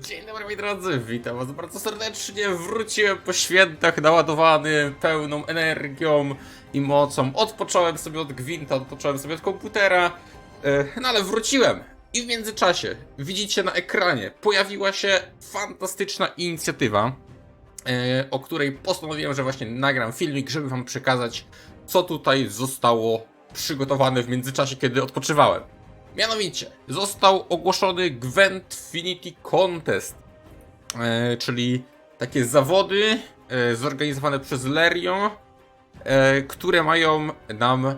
Dzień dobry moi drodzy, witam was bardzo serdecznie. Wróciłem po świętach naładowany, pełną energią i mocą. Odpocząłem sobie od gwinta, odpocząłem sobie od komputera, e, no ale wróciłem. I w międzyczasie, widzicie na ekranie, pojawiła się fantastyczna inicjatywa, e, o której postanowiłem, że właśnie nagram filmik, żeby wam przekazać, co tutaj zostało przygotowane w międzyczasie, kiedy odpoczywałem. Mianowicie, został ogłoszony Gwentfinity Contest, e, czyli takie zawody e, zorganizowane przez Lerio, e, które mają nam e,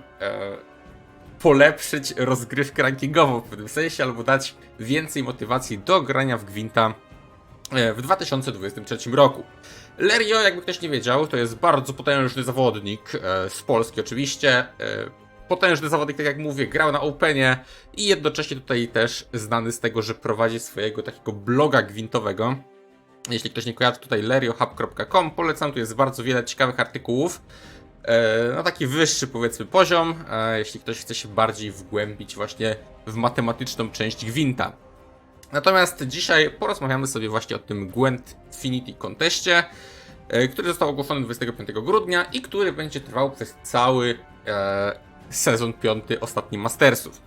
polepszyć rozgrywkę rankingową w pewnym sensie, albo dać więcej motywacji do grania w Gwinta e, w 2023 roku. Lerio, jakby ktoś nie wiedział, to jest bardzo potężny zawodnik, e, z Polski oczywiście. Potężny zawodnik, tak jak mówię, grał na Openie i jednocześnie tutaj też znany z tego, że prowadzi swojego takiego bloga gwintowego. Jeśli ktoś nie kojarzy, tutaj leriohub.com, polecam, tu jest bardzo wiele ciekawych artykułów. E, na taki wyższy powiedzmy poziom, e, jeśli ktoś chce się bardziej wgłębić właśnie w matematyczną część gwinta. Natomiast dzisiaj porozmawiamy sobie właśnie o tym Gwent Finity Conteście, e, który został ogłoszony 25 grudnia i który będzie trwał przez cały sezon piąty ostatni Mastersów.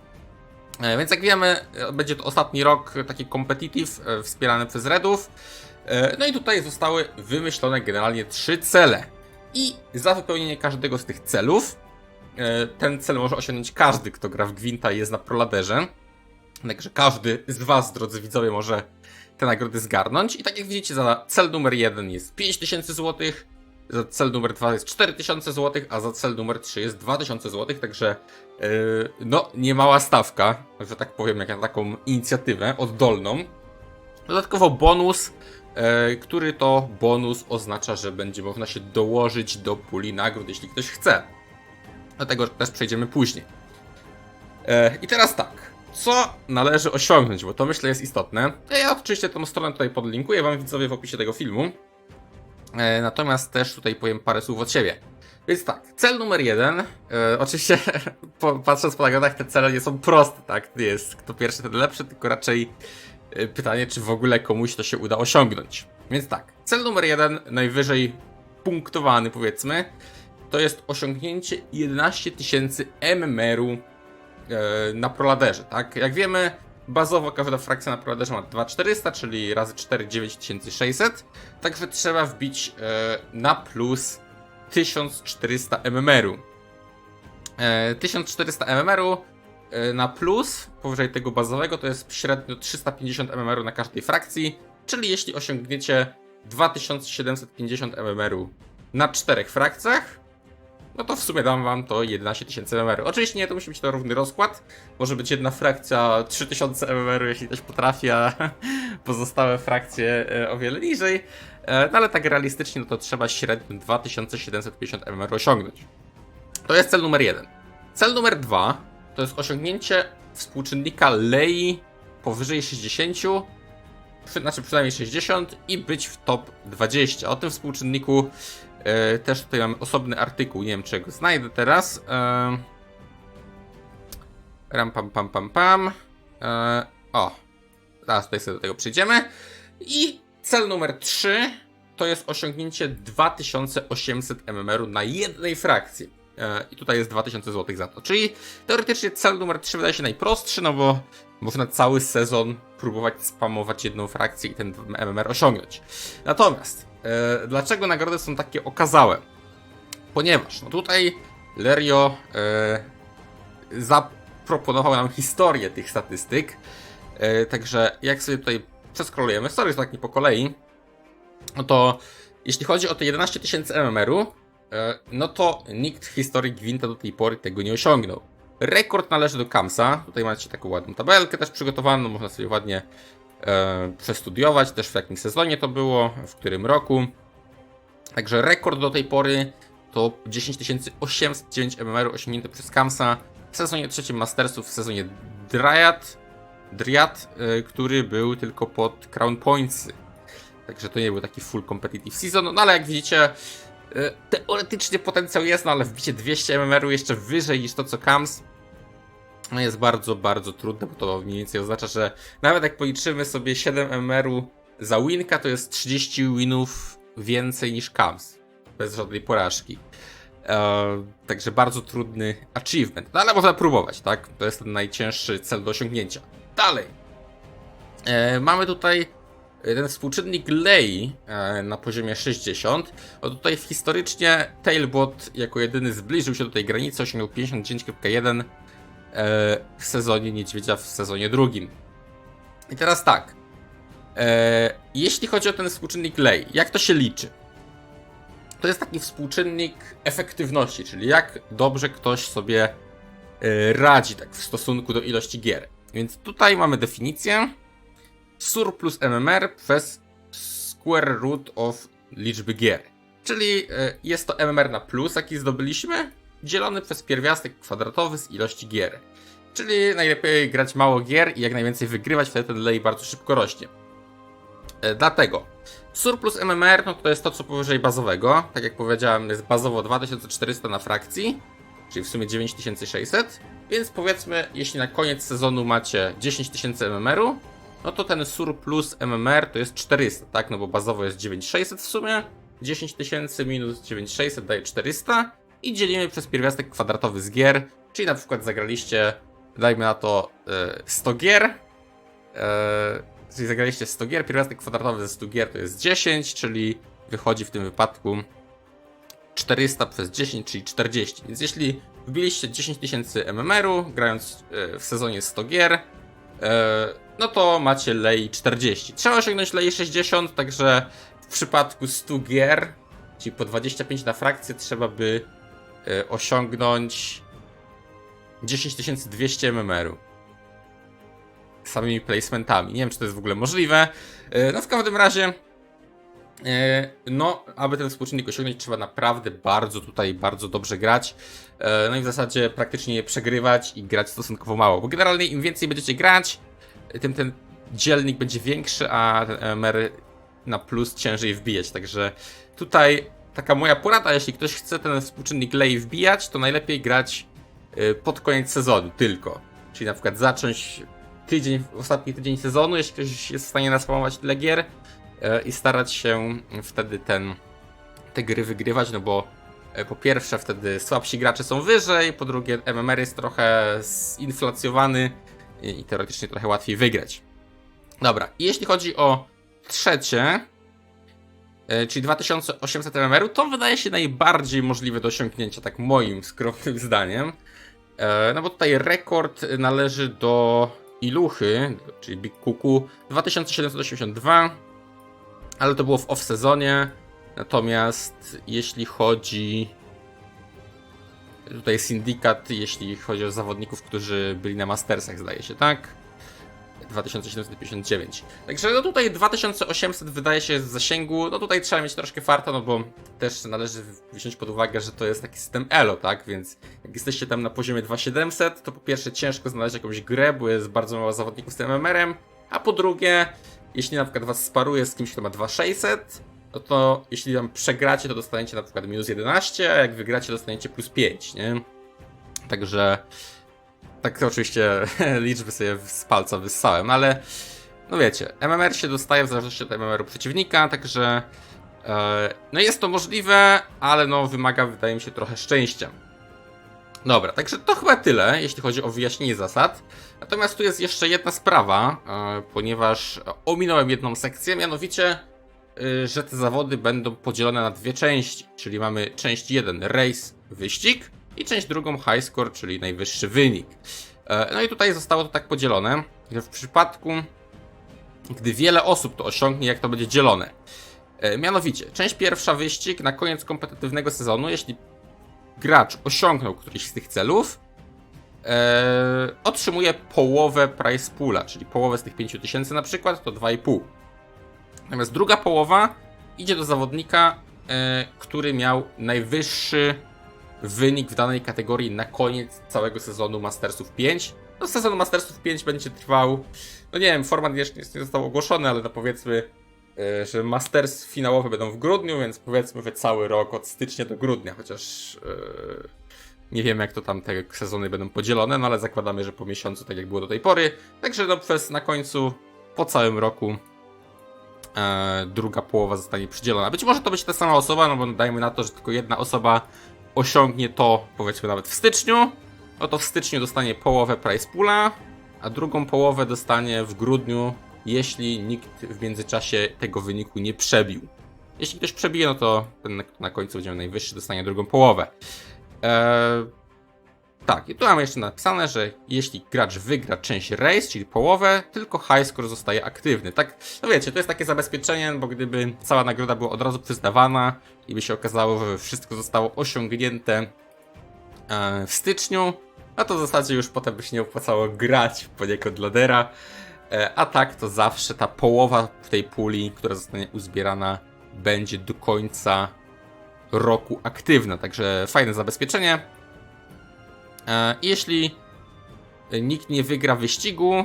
E, Więc jak wiemy, e, będzie to ostatni rok taki competitive, e, wspierany przez Redów. No i tutaj zostały wymyślone generalnie trzy cele. I za wypełnienie każdego z tych celów, ten cel może osiągnąć każdy, kto gra w Gwinta i jest na proladerze. Także każdy z Was, drodzy widzowie, może te nagrody zgarnąć. I tak jak widzicie, za cel numer 1 jest 5000 zł, za cel numer 2 jest 4000 zł, a za cel numer 3 jest 2000 zł, także yy, no, niemała stawka, że tak powiem, jak na taką inicjatywę oddolną. Dodatkowo bonus, e, który to bonus oznacza, że będzie można się dołożyć do puli nagród, jeśli ktoś chce. Do tego też przejdziemy później. E, I teraz tak. Co należy osiągnąć, bo to myślę jest istotne. Ja oczywiście tą stronę tutaj podlinkuję wam widzowie w opisie tego filmu. E, natomiast też tutaj powiem parę słów od siebie. Więc tak, cel numer jeden. E, oczywiście, patrząc po nagrodach, te cele nie są proste, tak? Nie jest kto pierwszy, ten lepszy, tylko raczej e, pytanie, czy w ogóle komuś to się uda osiągnąć. Więc tak, cel numer jeden, najwyżej punktowany powiedzmy, to jest osiągnięcie 11 tysięcy MMR-u na proladerze, tak? Jak wiemy, bazowo każda frakcja na proladerze ma 2400, czyli razy 4 9600, także trzeba wbić e, na plus 1400 MMR-u. E, 1400 MMR-u e, na plus powyżej tego bazowego to jest średnio 350 MMR na każdej frakcji, czyli jeśli osiągniecie 2750 MMR na czterech frakcjach, no to w sumie dam wam to 11 tysięcy MMR. Oczywiście nie, to musi być to równy rozkład. Może być jedna frakcja 3000 MMR, jeśli ktoś potrafi, a pozostałe frakcje e, o wiele niżej. E, No ale tak realistycznie, no to trzeba średnio 2750 MMR osiągnąć. To jest cel numer jeden. Cel numer dwa to jest osiągnięcie współczynnika lei powyżej 60, przy, znaczy przynajmniej 60 i być w top 20. O tym współczynniku też tutaj mamy osobny artykuł, nie wiem czy go znajdę teraz. E, ram pam pam pam pam. E, o, teraz tutaj sobie do tego przejdziemy. I cel numer 3 to jest osiągnięcie 2800 MMR na jednej frakcji. E, I tutaj jest 2000 zł za to. Czyli teoretycznie cel numer 3 wydaje się najprostszy, no bo można cały sezon próbować spamować jedną frakcję i ten MMR osiągnąć. Natomiast, e, dlaczego nagrody są takie okazałe? Ponieważ no tutaj Lerio e, zaproponował nam historię tych statystyk. E, także jak sobie tutaj przeskrolujemy, sorry, tak nie po kolei, no to jeśli chodzi o te 11 tysięcy MMR-u, e, no to nikt w historii Gwinta do tej pory tego nie osiągnął. Rekord należy do Kamsa. Tutaj macie taką ładną tabelkę też przygotowaną, można sobie ładnie e, przestudiować też w jakim sezonie to było, w którym roku. Także rekord do tej pory to 10 809 MMR osiągnięty przez Kamsa w sezonie trzecim Mastersów, w sezonie Dryad, Dryad e, który był tylko pod Crown Pointsy. Także to nie był taki full competitive season, no ale jak widzicie, e, teoretycznie potencjał jest, no ale wbicie 200 MMR-u jeszcze wyżej niż to co Kams, jest bardzo, bardzo trudne, bo to mniej więcej oznacza, że nawet jak policzymy sobie 7 MR-u za winka, to jest 30 winów więcej niż Kams. Bez żadnej porażki. E, także bardzo trudny achievement. No ale można próbować, tak? To jest ten najcięższy cel do osiągnięcia. Dalej. E, mamy tutaj ten współczynnik Lei e, na poziomie 60. O tutaj historycznie Tailbot jako jedyny zbliżył się do tej granicy, osiągnął 59.1 e, w sezonie niedźwiedzia w sezonie drugim. I teraz tak. E, jeśli chodzi o ten współczynnik Lei, jak to się liczy? To jest taki współczynnik efektywności, czyli jak dobrze ktoś sobie e, radzi tak w stosunku do ilości gier. Więc tutaj mamy definicję surplus MMR przez square root of liczby gier. Czyli e, jest to MMR na plus, jaki zdobyliśmy, dzielony przez pierwiastek kwadratowy z ilości gier. Czyli najlepiej grać mało gier i jak najwięcej wygrywać, wtedy ten lej bardzo szybko rośnie. E, Dlatego surplus MMR no to jest to co powyżej bazowego. Tak jak powiedziałem, jest bazowo 2400 na frakcji, czyli w sumie 9600. Więc powiedzmy, jeśli na koniec sezonu macie 10 tysięcy MMR-u, no to ten surplus MMR to jest 400, tak? No bo bazowo jest 9600 w sumie. 10 tysięcy minus 9600 daje 400 i dzielimy przez pierwiastek kwadratowy z gier, czyli na przykład zagraliście, dajmy na to e, 100 gier, e, czyli zagraliście 100 gier, pierwiastek kwadratowy ze 100 gier to jest 10, czyli wychodzi w tym wypadku 400 przez 10, czyli 40. Więc jeśli wbiliście 10 tysięcy MMR-u, grając e, w sezonie 100 gier, e, no to macie lej 40. Trzeba osiągnąć lej 60, także w przypadku 100 gier, czyli po 25 na frakcję, trzeba by e, osiągnąć 10200 MMR-u. Samymi placementami. Nie wiem, czy to jest w ogóle możliwe. E, No w każdym razie, e, no, aby ten współczynnik osiągnąć, trzeba naprawdę bardzo tutaj, bardzo dobrze grać. No i w zasadzie praktycznie przegrywać i grać stosunkowo mało. Bo generalnie im więcej będziecie grać, tym ten dzielnik będzie większy, a ten MR na plus ciężej wbijać. Także tutaj taka moja porada, jeśli ktoś chce ten współczynnik lej wbijać, to najlepiej grać y, pod koniec sezonu tylko. Czyli na przykład zacząć tydzień, ostatni tydzień sezonu, jeśli ktoś jest w stanie naspamować tyle gier y, i starać się wtedy ten, te gry wygrywać, no bo y, po pierwsze wtedy słabsi gracze są wyżej, po drugie MMR jest trochę zinflacjowany, i, teoretycznie trochę łatwiej wygrać. Dobra, i jeśli chodzi o trzecie, czyli 2800 MMR, to wydaje się najbardziej możliwe do osiągnięcia, tak moim skromnym zdaniem. E, No bo tutaj rekord należy do Iluchy, czyli Big Kuku, 2782, ale to było w off-sezonie. Natomiast jeśli chodzi tutaj syndikat, jeśli chodzi o zawodników, którzy byli na Mastersach, zdaje się, tak? 2759. Także no tutaj 2800 wydaje się z zasięgu. No tutaj trzeba mieć troszkę farta, no bo też należy wziąć pod uwagę, że to jest taki system elo, tak? Więc jak jesteście tam na poziomie 2700, to po pierwsze ciężko znaleźć jakąś grę, bo jest bardzo mało zawodników z tym MMR-em, a po drugie, jeśli na przykład was sparuje z kimś, kto ma 2600, no to jeśli tam przegracie, to dostaniecie na przykład minus 11, a jak wygracie, dostaniecie plus 5, nie? Także tak oczywiście liczby sobie z palca wyssałem, ale no wiecie, MMR się dostaje w zależności od MMR-u przeciwnika, także e, no jest to możliwe, ale no wymaga, wydaje mi się, trochę szczęścia. Dobra, także to chyba tyle, jeśli chodzi o wyjaśnienie zasad. Natomiast tu jest jeszcze jedna sprawa, e, ponieważ ominąłem jedną sekcję, mianowicie, e, że te zawody będą podzielone na dwie części, czyli mamy część 1 race, wyścig, i część drugą high score, czyli najwyższy wynik. E, No i tutaj zostało to tak podzielone, że w przypadku, gdy wiele osób to osiągnie, jak to będzie dzielone. E, Mianowicie, część pierwsza wyścig na koniec kompetytywnego sezonu, jeśli gracz osiągnął któryś z tych celów, e, otrzymuje połowę price poola, czyli połowę z tych 5000 na przykład, to 2,5. Natomiast druga połowa idzie do zawodnika, e, który miał najwyższy wynik w danej kategorii na koniec całego sezonu Mastersów 5. No sezon Mastersów 5 będzie trwał, no nie wiem, format jeszcze nie został ogłoszony, ale no powiedzmy, e, że Masters finałowe będą w grudniu, więc powiedzmy, że cały rok od stycznia do grudnia, chociaż Nie wiemy, jak to tam te sezony będą podzielone, no ale zakładamy, że po miesiącu, tak jak było do tej pory. Także no przez na końcu, po całym roku, e, druga połowa zostanie przydzielona. Być może to będzie ta sama osoba, no bo dajmy na to, że tylko jedna osoba osiągnie to, powiedzmy nawet w styczniu. No to w styczniu dostanie połowę price poola, a drugą połowę dostanie w grudniu, jeśli nikt w międzyczasie tego wyniku nie przebił. Jeśli ktoś przebije, no to ten na- końcu będzie najwyższy, dostanie drugą połowę. Eee, tak, i tu mamy jeszcze napisane, że jeśli gracz wygra część race, czyli połowę, tylko high score zostaje aktywny. Tak, no wiecie, to jest takie zabezpieczenie, bo gdyby cała nagroda była od razu przyznawana i by się okazało, że wszystko zostało osiągnięte e, w styczniu, no to w zasadzie już potem by się nie opłacało grać poniekąd ladera. E, A tak to zawsze ta połowa w tej puli, która zostanie uzbierana, będzie do końca roku aktywna. Także fajne zabezpieczenie. E, Jeśli nikt nie wygra wyścigu,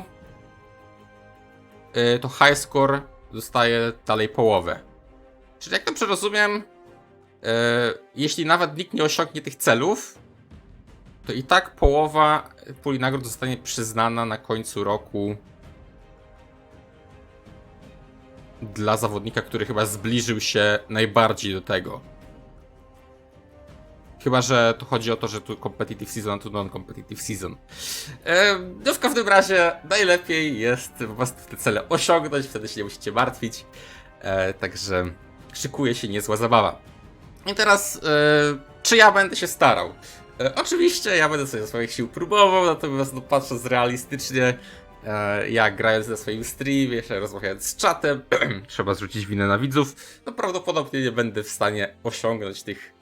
e, to high score dostaje dalej połowę. Czyli jak to przerozumiem, e, jeśli nawet nikt nie osiągnie tych celów, to i tak połowa puli nagród zostanie przyznana na końcu roku dla zawodnika, który chyba zbliżył się najbardziej do tego. Chyba, że to chodzi o to, że tu competitive season, a tu non-competitive season. E, no w każdym razie najlepiej jest po prostu te cele osiągnąć, wtedy się nie musicie martwić. E, także szykuje się niezła zabawa. I teraz, e, czy ja będę się starał? Oczywiście ja będę sobie swoich sił próbował, natomiast no, patrząc realistycznie, ja grając na swoim streamie, jeszcze rozmawiając z czatem, trzeba zrzucić winę na widzów, no prawdopodobnie nie będę w stanie osiągnąć tych,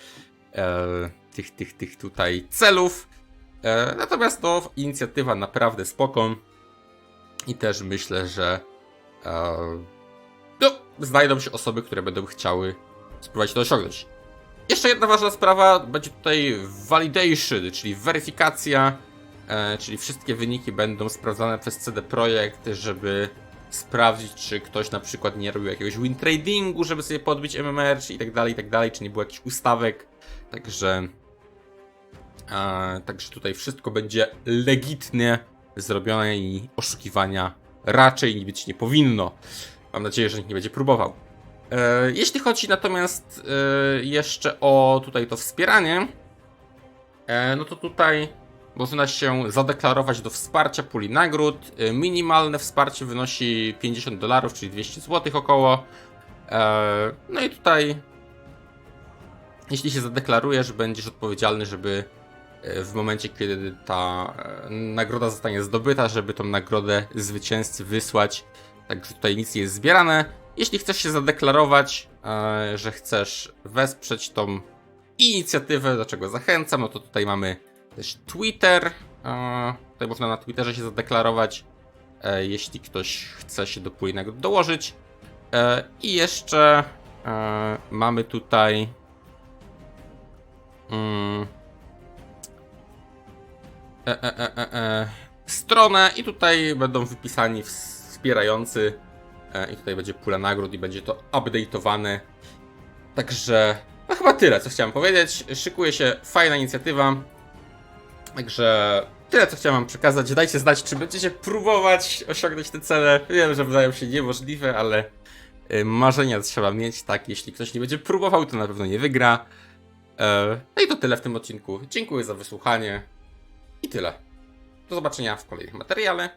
tych, tych, tych tutaj celów. E, natomiast no, inicjatywa naprawdę spoko i też myślę, że e, no, znajdą się osoby, które będą chciały spróbować to osiągnąć. Jeszcze jedna ważna sprawa, będzie tutaj validation, czyli weryfikacja, e, czyli wszystkie wyniki będą sprawdzane przez CD Projekt, żeby sprawdzić, czy ktoś na przykład nie robił jakiegoś win tradingu, żeby sobie podbić MMR, czy i tak dalej, i tak dalej, czy nie było jakichś ustawek. Także, e, także tutaj wszystko będzie legitnie zrobione i oszukiwania raczej być nie powinno. Mam nadzieję, że nikt nie będzie próbował. E, Jeśli chodzi natomiast e, jeszcze o tutaj to wspieranie, e, no to tutaj można się zadeklarować do wsparcia puli nagród. E, Minimalne wsparcie wynosi 50 dolarów, czyli 200 zł około. E, No i tutaj, jeśli się zadeklarujesz, będziesz odpowiedzialny, żeby e, w momencie, kiedy ta e, nagroda zostanie zdobyta, żeby tą nagrodę zwycięzcy wysłać. Także tutaj nic nie jest zbierane. Jeśli chcesz się zadeklarować, że chcesz wesprzeć tą inicjatywę, do czego zachęcam, no to tutaj mamy też Twitter. E, tutaj można na Twitterze się zadeklarować, e, jeśli ktoś chce się do nagród dołożyć. E, I jeszcze mamy tutaj. Mm, stronę i tutaj będą wypisani wspierający i tutaj będzie pula nagród i będzie to update'owane. Także no chyba tyle, co chciałem powiedzieć. Szykuje się fajna inicjatywa. Także tyle, co chciałem wam przekazać. Dajcie znać, czy będziecie próbować osiągnąć te cele. Wiem, że wydają się niemożliwe, ale y, marzenia trzeba mieć, tak? Jeśli ktoś nie będzie próbował, to na pewno nie wygra. E, No i to tyle w tym odcinku. Dziękuję za wysłuchanie. I tyle. Do zobaczenia w kolejnym materiale.